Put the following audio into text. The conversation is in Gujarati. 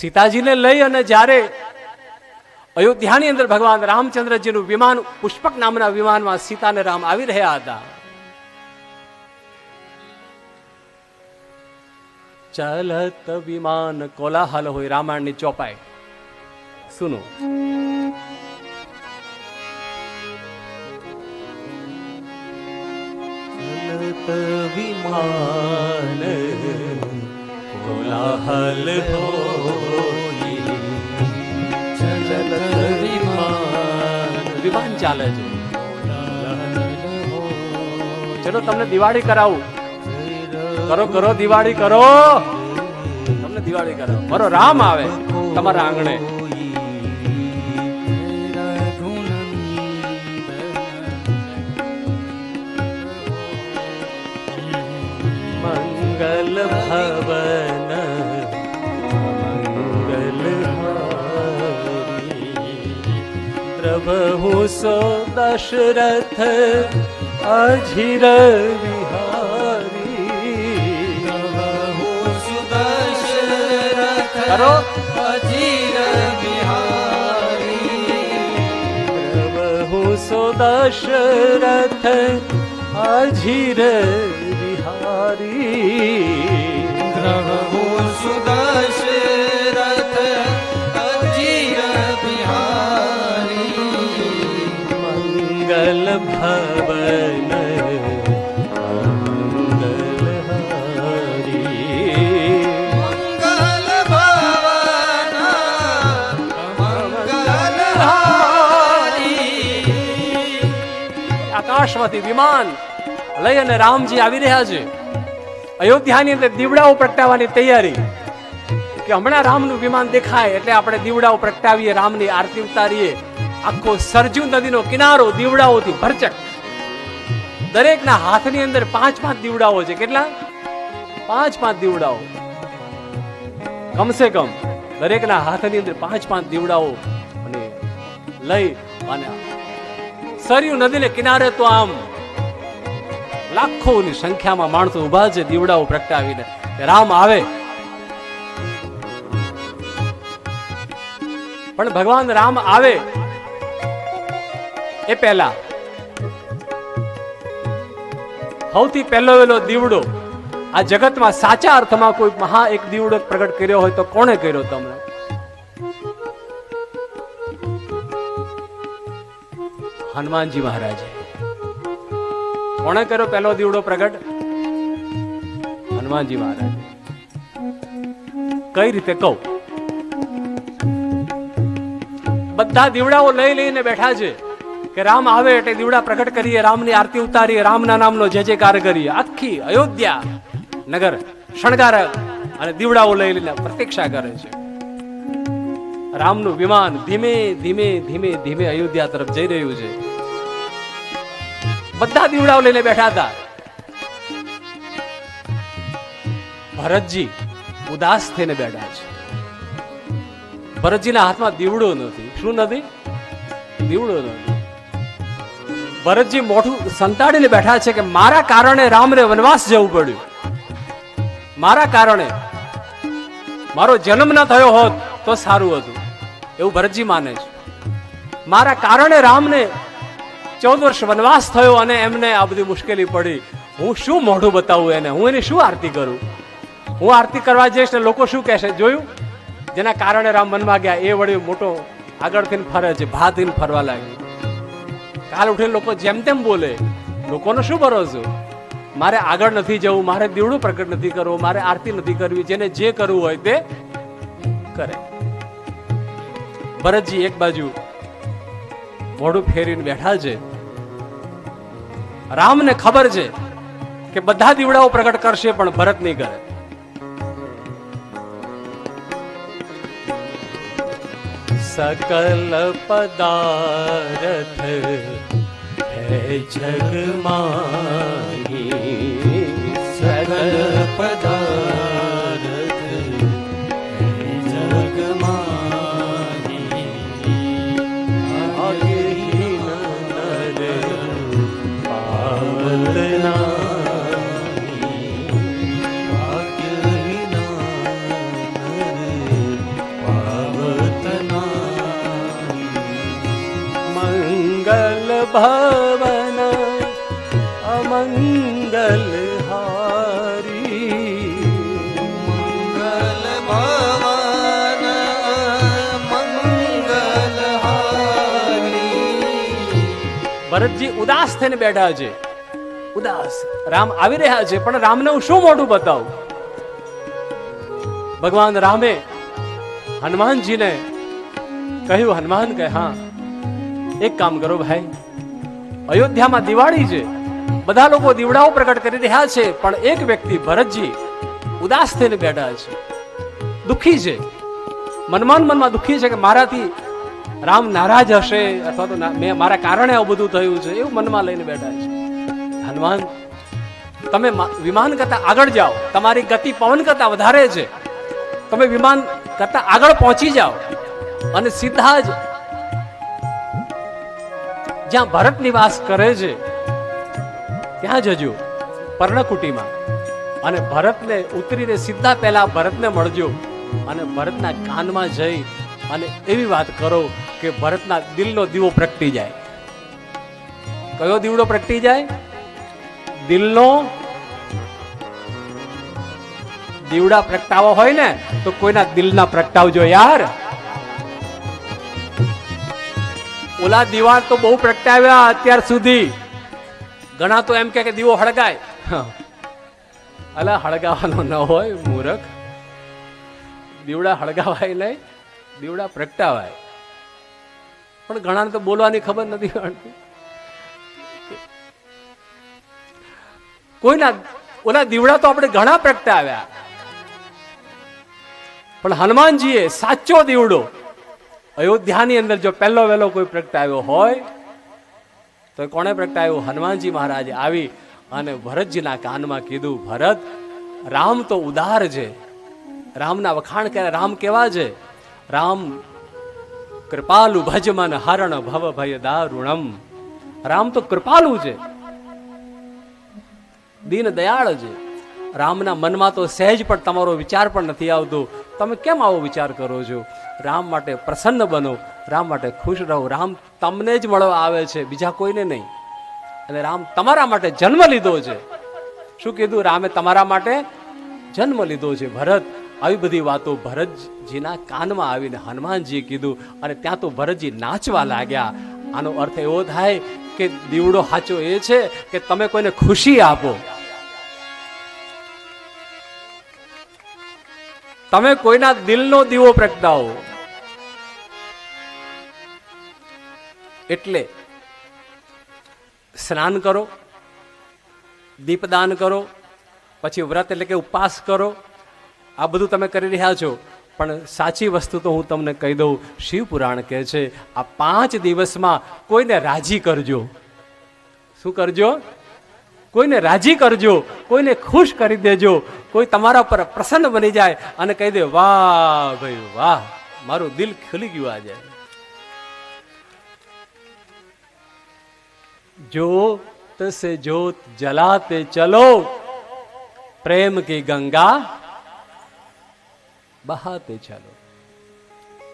સીતાજીને લઈ અને જ્યારે અયોધ્યાની અંદર ભગવાન રામચંદ્રજીનું વિમાન, પુષ્પક નામના વિમાનમાં સીતા ને રામ આવી રહ્યા હતા. ચલત વિમાન કોલાહલ હોય રામાયણની ચોપાઈ. સુનો. ચલત વિમાન કોલાહલ હોઈ ચલત વિમાન વિમાન ચાલે છે ચલો તમને દિવાળી કરાવું। કરો કરો દિવાળી કરો। તમને દિવાળી કરાવો। મારો રામ આવે તમારા આંગણે. મંગલ ભવન પ્રભુ સો દશરથ અજીર વિહારી પ્રભુ સુદશરથ કરો પ્રભુ સો દશરથ અજીર વિહારી પ્રભુ સુદશરથ આકાશમાંથી વિમાન લઈ અને રામજી આવી રહ્યા છે. અયોધ્યાની અંદર દીવડાઓ પ્રગટાવવાની તૈયારી. કે હમણાં રામનું વિમાન દેખાય એટલે આપણે દીવડાઓ પ્રગટાવીએ, રામની આરતી ઉતારીએ. આખો સરજુ નદીનો કિનારો દીવડાઓથી ભરચક. દરેકના હાથની અંદર પાંચ પાંચ દીવડાઓ છે. કેટલા? પાંચ પાંચ દીવડાઓ. કમસે કમ દરેકના હાથની અંદર પાંચ પાંચ દીવડાઓ અને લઈ અને સરયુ નદીને કિનારે તો આમ લાખોની સંખ્યામાં માણસો ઊભા છે, દીવડાઓ પ્રગટાવીને. રામ આવે. પણ ભગવાન રામ આવે એ પહેલા. સૌથી પહેલો વેલો દીવડો. આ જગતમાં સાચા અર્થમાં કોઈ મહા એક દીવડો પ્રગટ કર્યો હોય તો કોણે કર્યો તમને? હનુમાનજી મહારાજે. કોણે કર્યો પહેલો દીવડો પ્રગટ? હનુમાનજી મહારાજ. કઈ રીતે કહું? બધા દીવડાઓ લઈ લઈને બેઠા છે કે રામ આવે એટલે દીવડા પ્રગટ કરીએ, રામની આરતી ઉતારીએ, રામના નામનો જે જયકાર કરીએ. આખી અયોધ્યા નગર શણગાર અને દીવડાઓ લઈ લઈને પ્રતીક્ષા કરે છે. રામનું વિમાન ધીમે ધીમે ધીમે ધીમે અયોધ્યા તરફ જઈ રહ્યું છે. બધા દીવડાઓ લઈને બેઠા હતા. ભરતજી ઉદાસ થઈને બેઠા છે. ભરતજીના હાથમાં દીવડો નથી. શું નથી? દીવડો નથી. ભરતજી મોઢું સંતાડીને બેઠા છે કે મારા કારણે રામને વનવાસ જવું પડ્યું. મારા કારણે. મારો જન્મ ન થયો હોત તો સારું હતું. એવું ભરતજી માને છે. મારા કારણે રામને ચૌદ વર્ષ વનવાસ થયો અને એમને આ બધી મુશ્કેલી પડી. હું શું મોઢું બતાવું એને? હું એની શું આરતી કરું? હું આરતી કરવા જઈશ ને લોકો શું કહેશે? જોયું? જેના કારણે રામ મનમાં ગયા. એ વળી મોટો આગળથી ફરે છે ભાતીને ફરવા લાગ્યો. કાલ ઉઠીને લોકો જેમ તેમ બોલે. લોકોનો શું ભરોસો? મારે આગળ નથી જવું, મારે દીવડું પ્રગટ નથી કરવું, મારે આરતી નથી કરવી. જેને જે કરવું હોય તે કરે. ભરતજી એક બાજુ મોઢું ફેરીને બેઠા છે રામને ખબર છે કે બધા દીવડાઓ પ્રગટ કરશે પણ ભરત નહીં કરે सकल पदारथ है जग माही ભરતજી ઉદાસ થઈને બેઠા છે. ઉદાસ. રામ આવી રહ્યા છે, પણ રામને હું શું મોઢું બતાવું? ભગવાન રામે હનુમાનજીને કહ્યું, હનુમાન, કહે, હા, એક કામ કરો ભાઈ. અયોધ્યામાં દિવાળી છે. બધા લોકો દીવડાઓ પ્રગટ કરી રહ્યા છે, પણ એક વ્યક્તિ ભરતજી ઉદાસ થઈને બેઠા છે. દુઃખી છે. મનમાં મનમાં દુઃખી છે કે મારાથી રામ નારાજ હશે અથવા તો મારા કારણે આવું બધું થયું છે, એવું મનમાં લઈને બેઠા છે. હનુમાન, તમે વિમાન કરતા આગળ જાઓ. તમારી ગતિ પવન કરતા વધારે છે. તમે વિમાન કરતા આગળ પહોંચી જાઓ. અને સીધા જ જ્યાં ભરત નિવાસ કરે છે, ત્યાં જજો, પર્ણકુટીમાં. અને ભરતને ઉતરીને સીધા પહેલા ભરતને મળજો અને ભરતના કાનમાં જઈ અને એવી વાત કરો કે ભરતના દિલનો દીવો પ્રગટી જાય. કયો દીવડો પ્રગટી જાય? દિલનો દીવડા પ્રગટાવો હોય ને, તો કોઈના દિલના પ્રગટાવજો યાર. ઓલા દીવા તો બહુ પ્રગટાવ્યા અત્યાર સુધી. ઘણા તો એમ કે દીવો હળગાય. અલા, હળગાવાનો ન હોય, મૂરખ. દીવડા હળગાવાય નહીં, દીવડા પ્રગટાવાય. પણ ઘણાને તો બોલવાની ખબર નથી કોઈના ઓલા દીવડા તો આપણે ઘણા પ્રગટાવ્યા. પણ હનુમાનજીએ સાચો દીવડો. અયોધ્યાની અંદર જો પહેલો વહેલો કોઈ પ્રગટાવ્યો હોય, તો કોણે પ્રગટાવ્યો? હનુમાનજી મહારાજે આવી અને ભરતજીના કાનમાં કીધું, ભરત, રામ તો ઉદાર છે. રામના વખાણ કર્યા રામ કેવા છે? રામ કૃપાલુ ભજમન હરણ ભવ ભય દારુણમ. રામ તો કૃપાલુ છે. દીન દયાળ છે. રામના મનમાં તો સહેજ પણ તમારો વિચાર પણ નથી આવતો. તમે કેમ આવો વિચાર કરો છો? રામ માટે પ્રસન્ન બનો. રામ માટે ખુશ રહો. રામ તમને જ મળવા આવે છે. બીજા કોઈને નહીં. અને રામ તમારા માટે જન્મ લીધો છે. શું કીધું? રામે તમારા માટે જન્મ લીધો છે. ભરત આવી બધી વાતો ભરતજીના કાનમાં આવીને હનુમાનજીએ કીધું અને ત્યાં તો ભરતજી નાચવા લાગ્યા. આનો અર્થ એવો થાય કે દીવડો સાચો એ છે કે તમે કોઈને ખુશી આપો. તમે કોઈના દિલનો દીવો પ્રગટાવો. એટલે સ્નાન કરો, દીપદાન કરો, પછી વ્રત એટલે કે ઉપવાસ કરો આ બધું તમે કરી રહ્યા છો. પણ સાચી વસ્તુ તો હું તમને કહી દઉં શિવપુરાણ કહે છે, આ પાંચ દિવસમાં કોઈને રાજી કરજો. શું કરજો? કોઈને રાજી કરજો, કોઈને ખુશ કરી દેજો, કોઈ તમારા પર પ્રસન્ન બની જાય અને કહી દે, વાહ ભાઈ વાહ, મારું દિલ ખુલી ગયું આજે. જોત સે જોત જલાતે ચલો, પ્રેમ કી ગંગા બહાતે ચાલો